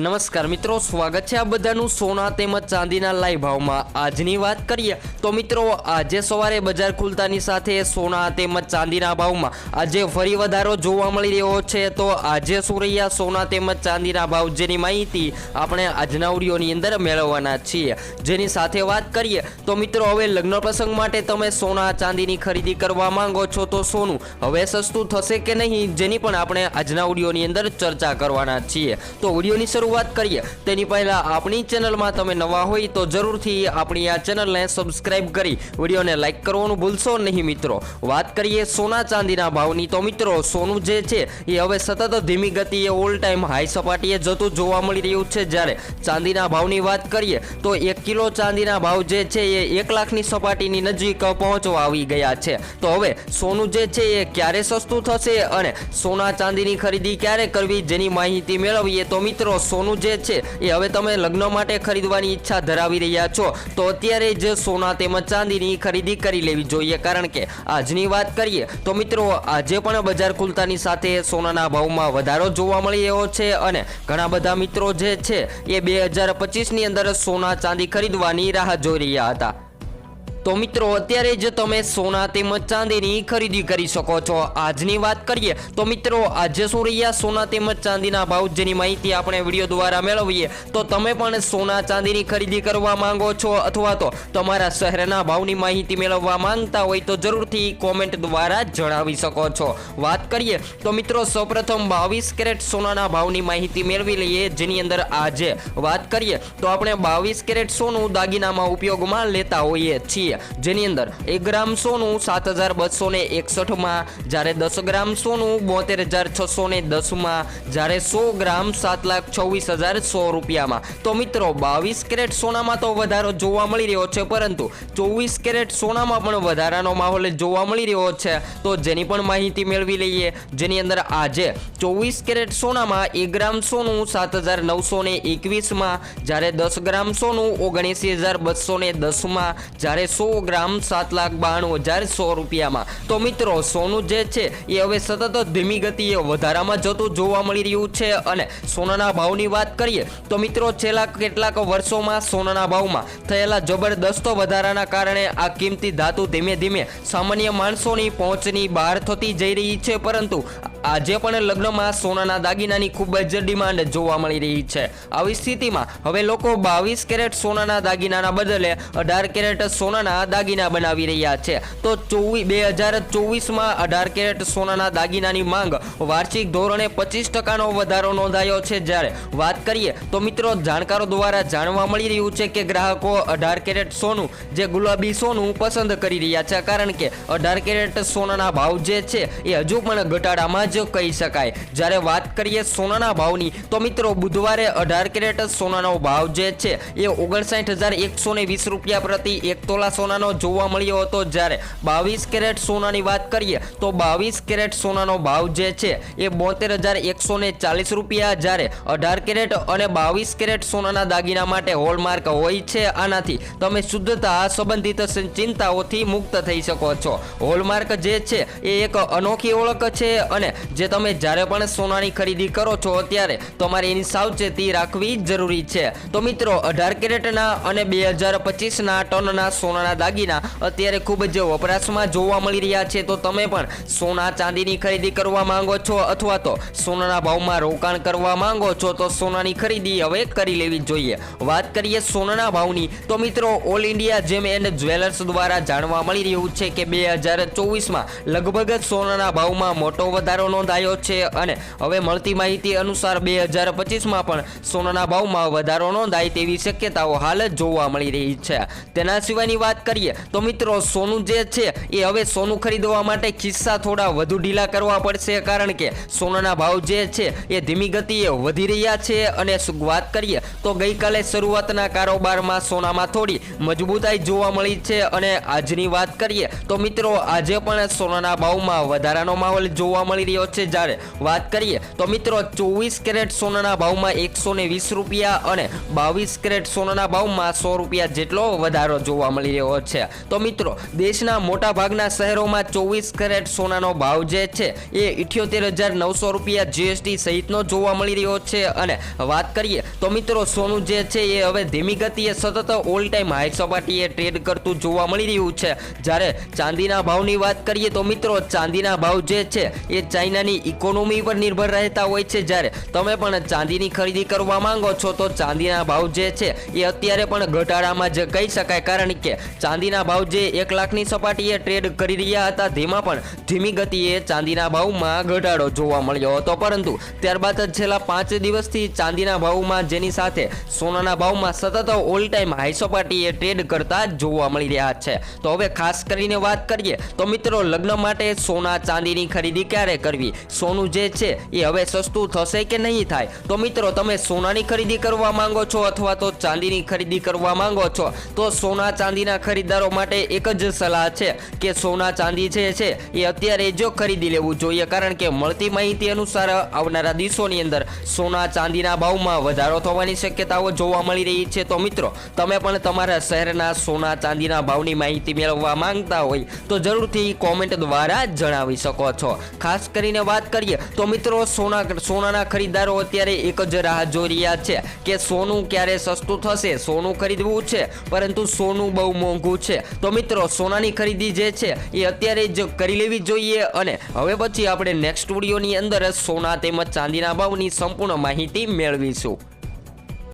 નમસ્કાર મિત્રો, સ્વાગત છે આ બધાનું સોના તેમજ ચાંદીના લાઈવ ભાવમાં. આજની વાત કરીએ તો મિત્રો, આજે સવારે બજાર ખુલતાની સાથે સોના તેમજ ચાંદીના ભાવમાં આજે ફરી વધારો જોવા મળી રહ્યો છે. તો આજે શું રહ્યા સોના તેમજ ચાંદીના ભાવ જેની માહિતી આપણે આજના વિડીયોની અંદર મેળવવાના છીએ. જેની સાથે વાત કરીએ તો મિત્રો, હવે લગ્ન પ્રસંગ માટે તમે સોના, ચાંદીની ખરીદી કરવા માંગો છો તો સોનું હવે સસ્તું થશે કે નહીં, જેની પણ આપણે આજના વિડીયોની અંદર ચર્ચા કરવાના છીએ. તો વિડીયોની શરૂઆત કરીએ. તેની પહેલા આપણી ચેનલમાં તમે નવા હોય તો જરૂરથી આપણી આ ચેનલને સબસ્ક્રાઇબ કરી વિડીયોને લાઈક કરવાનું ભૂલશો નહીં મિત્રો. વાત કરીએ સોના ચાંદીના ભાવની તો મિત્રો, સોનું જે છે એ હવે સતત ધીમી ગતિએ ઓલ ટાઈમ હાઈ સપાટીએ જતું જોવા મળી રહ્યું છે. જ્યારે ચાંદીના ભાવની વાત કરીએ તો એક કિલો ચાંદીના ભાવ જે છે એ એક લાખની સપાટીની નજીક પહોંચવા આવી ગયા છે. તો હવે સોનું જે છે એ ક્યારે સસ્તું થશે અને સોના ચાંદીની ખરીદી ક્યારે કરવી જેની માહિતી મેળવીએ તો મિત્રો, સોનું જે છે એ હવે તમે લગ્ન માટે ખરીદવાની ઈચ્છા ધરાવી રહ્યા છો, તો અત્યારે જ સોના તેમજ ચાંદીની ખરીદી કરી લેવી જોઈએ. કારણ કે આજની વાત કરીએ, તો મિત્રો આજે પણ બજાર ખુલતાની સાથે સોનાના ભાવમાં વધારો જોવા મળી રહ્યો છે અને ઘણા બધા મિત્રો જે છે એ બે હજાર પચીસની અંદર સોના ચાંદી ખરીદવાની રાહ જોઈ રહ્યા હતા. તો મિત્રો, અત્યારે જ તમે સોના તેમજ ચાંદીની ખરીદી કરી શકો છો. આજની વાત કરીએ તો મિત્રો, આજે શું રહ્યા? સોના તેમજ ચાંદીના ભાવ જેની માહિતી આપણે વીડિયો દ્વારા મેળવીએ. તો તમે પણ સોના ચાંદીની ખરીદી કરવા માંગો છો અથવા તો તમારા શહેરના ભાવની માહિતી મેળવવા માંગતા હોય તો જરૂરથી કોમેન્ટ દ્વારા જણાવી શકો છો. વાત કરીએ તો મિત્રો, સૌપ્રથમ બાવીસ કેરેટ સોનાના ભાવની માહિતી મેળવી લઈએ જેની અંદર આજે વાત કરીએ તો આપણે બાવીસ કેરેટ સોનું દાગીનામાં ઉપયોગમાં લેતા હોઈએ છીએ. જેની અંદર એક ગ્રામ સોનું સાત હજાર બસો ને એકસઠમાં, જ્યારે દસ ગ્રામ સોનું બોતેર હજાર છસો ને દસમાં, જ્યારે સો ગ્રામ સાત લાખ છવ્વીસ હજાર સો રૂપિયામાં. તો મિત્રો, બાવીસ કેરેટ સોનામાં તો વધારો જોવા મળી રહ્યો છે, પરંતુ ચોવીસ કેરેટ સોનામાં પણ વધારાનો માહોલ જોવા મળી રહ્યો છે. તો જેની પણ માહિતી મેળવી લઈએ, જેની અંદર આજે ચોવીસ કેરેટ સોનામાં એક ગ્રામ સોનું સાત હજાર નવસો ને એકવીસમાં, જ્યારે દસ ગ્રામ સોનું ઓગણીસી હજાર બસો ને દસમાં, જ્યારે સો ગ્રામ સાત લાખ બાણું હજાર સો રૂપિયામાં. તો મિત્રો, સોનું જે છે, એ હવે સતત ધીમી ગતિએ વધારામાં જતું જોવા મળી રહ્યું છે અને સોનાના ભાવની વાત કરીએ, તો મિત્રો, છેલ્લા કેટલાક વર્ષોમાં સોનાના ભાવમાં થયેલા જબરદસ્ત વધારાના કારણે આ કિંમતી ધાતુ ધીમે ધીમે સામાન્ય માણસોની પહોંચની બહાર થતી જઈ રહી છે, પરંતુ આજે પણ લગ્નમાં સોનાના દાગીનાની ખૂબ જ ડિમાન્ડ જોવા મળી રહી છે. આવી સ્થિતિમાં હવે લોકો બાવીસ કેરેટ સોનાના દાગીનાના બદલે અઢાર કેરેટ સોનાના દાગીના બનાવી રહ્યા છે. તો ચોવીસ બે હજાર ચોવીસમાં અઢાર કેરેટ સોનાના દાગીનાની માંગ વાર્ષિક ધોરણે પચીસ ટકાનો વધારો નોંધાયો છે. જ્યારે વાત કરીએ તો મિત્રો, જાણકારો દ્વારા જાણવા મળી રહ્યું છે કે ગ્રાહકો અઢાર કેરેટ સોનું, જે ગુલાબી સોનું પસંદ કરી રહ્યા છે. કારણ કે અઢાર કેરેટ સોનાના ભાવ જે છે એ હજુ પણ ઘટાડામાં જ કહી શકાય. જ્યારે વાત કરીએ સોનાના ભાવની, તો મિત્રો, બુધવારે અઢાર કેરેટ સોનાનો ભાવ જે છે એ ઓગણસાઠ હજાર એકસો ને વીસ રૂપિયા પ્રતિ એક તોલા સોનાનો જોવા મળ્યો હતો જ્યારે બાવીસ કેરેટ સોનાની વાત કરીએ તો બાવીસ કેરેટ સોનાનો ભાવ જે છે એ બોતેર હજાર એકસો ને ચાલીસ રૂપિયા જ્યારે અઢાર કેરેટ અને બાવીસ કેરેટ સોનાના દાગીના માટે હોલમાર્ક હોય છે આનાથી તમે શુદ્ધતા સંબંધિત ચિંતાઓથી મુક્ત થઈ શકો છો. હોલમાર્ક જે છે એ એક અનોખી ઓળખ છે અને જે તમે જ્યારે પણ સોનાની ખરીદી કરો છો ત્યારે તમારે એની સાવચેતી રાખવી જરૂરી છે. તો મિત્રો, અઢાર કેરેટના અને બે હજાર પચીસના ટનના સોનાના દાગીના અત્યારે ખૂબ જ વપરાશમાં જોવા મળી રહ્યા છે. તો તમે પણ સોના ચાંદીની ખરીદી કરવા માંગો છો અથવા તો સોનાના ભાવમાં રોકાણ કરવા માંગો છો, તો સોનાની ખરીદી હવે કરી લેવી જોઈએ. વાત કરીએ સોનાના ભાવની, તો મિત્રો all India gem and jewellers દ્વારા જાણવા મળી રહ્યું છે કે બે હજાર ચોવીસમાં લગભગ સોનાના ભાવમાં મોટો વધારો નોંધાયો છે અને હવે મળતી માહિતી અનુસાર બે હજાર પચીસમાં પણ સોનાના ભાવમાં વધારો નોંધાય તેવી શક્યતાઓ હાલ જોવા મળી રહી છે. તેના સિવાયની વાત કરીએ, તો મિત્રો સોનું જે છે, એ હવે સોનું ખરીદવા માટે ખિસ્સા થોડા વધુ ઢીલા કરવા પડશે, કારણ કે સોનાના ભાવ જે છે, એ ધીમી ગતિએ વધી રહ્યા છે. અને વાત કરીએ, તો ગઈકાલે શરૂઆતના કારોબારમાં સોનામાં થોડી મજબૂતાઈ જોવા મળી છે. અને આજની વાત કરીએ, તો મિત્રો આજે પણ સોનાના ભાવમાં વધારાનો માહોલ જોવા મળી રહ્યો છે. જ્યારે વાત કરીએ, તો મિત્રો ચોવીસ કેરેટ સોનાના ભાવમાં એકસો વીસ રૂપિયા અને બાવીસ કેરેટ સોનાના ભાવમાં સો રૂપિયા જેટલો વધારો જોવા મળી રહ્યો રહ્યો છે. તો મિત્રો, દેશના મોટા ભાગના શહેરોમાં ચોવીસ કેરેટ સોનાનો ભાવ જે છે, એ ઇઠ્યોતેર હજાર નવસો રૂપિયા જીએસટી સહિતનો જોવા મળી રહ્યો છે. અને વાત કરીએ, તો મિત્રો, સોનું જે છે, એ હવે ધીમી ગતિએ સતત ઓલ ટાઈમ હાઈ સપાટીએ ટ્રેડ કરતું જોવા મળી રહ્યું છે. જ્યારે ચાંદીના ભાવની વાત કરીએ, તો મિત્રો, ચાંદીના ભાવ જે છે, એ ચાઇનાની ઇકોનોમી પર નિર્ભર રહેતા હોય છે. જ્યારે તમે પણ ચાંદીની ખરીદી કરવા માંગો છો, તો ચાંદીના ભાવ જે છે, એ અત્યારે પણ ઘટાડામાં જ કહી શકાય. કારણ કે ચાંદીના ભાવ જે એક લાખની સપાટીએ ટ્રેડ કરી રહ્યા હતા, તેમાં પણ ધીમી ગતિએ ચાંદીના ભાવમાં ઘટાડો જોવા મળ્યો હતો. પરંતુ ત્યારબાદ જ છેલ્લા પાંચ દિવસથી ચાંદીના ભાવમાં જેની સાથે સોનાના ભાવમાં સતત ઓલ ટાઈમ હાઈ સપાટીએ ટ્રેડ કરતા જોવા મળી રહ્યા છે. તો હવે ખાસ કરીને વાત કરીએ, તો મિત્રો લગ્ન માટે સોના ચાંદીની ખરીદી ક્યારે કરવી? સોનું જે છે એ હવે સસ્તું થશે કે નહીં થાય? તો મિત્રો, તમે સોનાની ખરીદી કરવા માંગો છો અથવા તો ચાંદીની ખરીદી કરવા માંગો છો? તો સોના ચાંદીના ખરીદદારો માટે એક જ સલાહ છે કે સોના ચાંદી જે છે એ અત્યારે જો ખરીદી લેવું જોઈએ. કારણ કે મળતી માહિતી અનુસાર આવનારા દિવસોની અંદર સોના ચાંદીના ભાવમાં વધારો થવાની શક્યતાઓ જોવા મળી રહી છે. તો મિત્રો, તમે પણ તમારા શહેરના સોના ચાંદીના ભાવની માહિતી મેળવવા માંગતા હોય તો જરૂરથી કોમેન્ટ દ્વારા જણાવી શકો છો. ખાસ કરીને વાત કરીએ તો મિત્રો, સોના સોનાના ખરીદદારો અત્યારે એક જ રાહ જોઈ રહ્યા છે કે સોનું ક્યારે સસ્તું થશે? સોનું ખરીદવું છે, પરંતુ સોનું બહુ મોંઘું છે. તો મિત્રો, સોનાની ખરીદી જે છે, એ અત્યારે જ કરી લેવી જોઈએ અને હવે પછી આપણે નેક્સ્ટ સ્ટુડિયોની અંદર સોના તેમજ ચાંદીના ભાવની સંપૂર્ણ માહિતી મેળવીશું.